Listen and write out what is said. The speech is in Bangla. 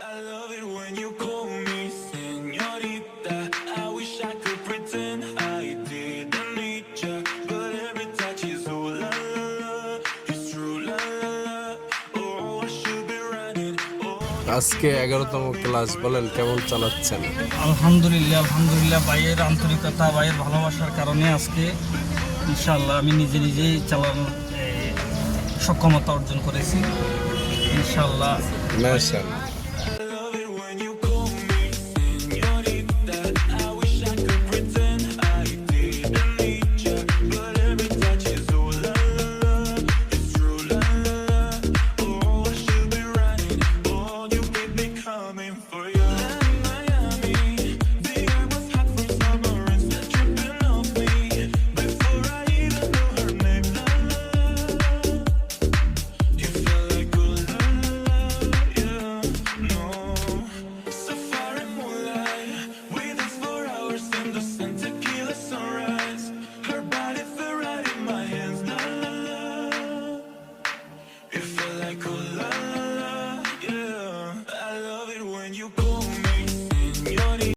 I love it when you call me señorita. I wish I could pretend I didn't need ya, but every touch is ooh la la la. It's true la la la. Oh, I should be running. Oh. আজকে এগারোতম ক্লাস বলেন কেমন চালাচ্ছেন আলহামদুলিল্লাহ আলহামদুলিল্লাহ ভাইয়ের আন্তরিকতা ভাইয়ের ভালোবাসার কারণে আজকে ইনশাল্লাহ আমি নিজে নিজেই চালানোর এ, সক্ষমতা অর্জন করেছি ইনশাল্লাহ মেশাল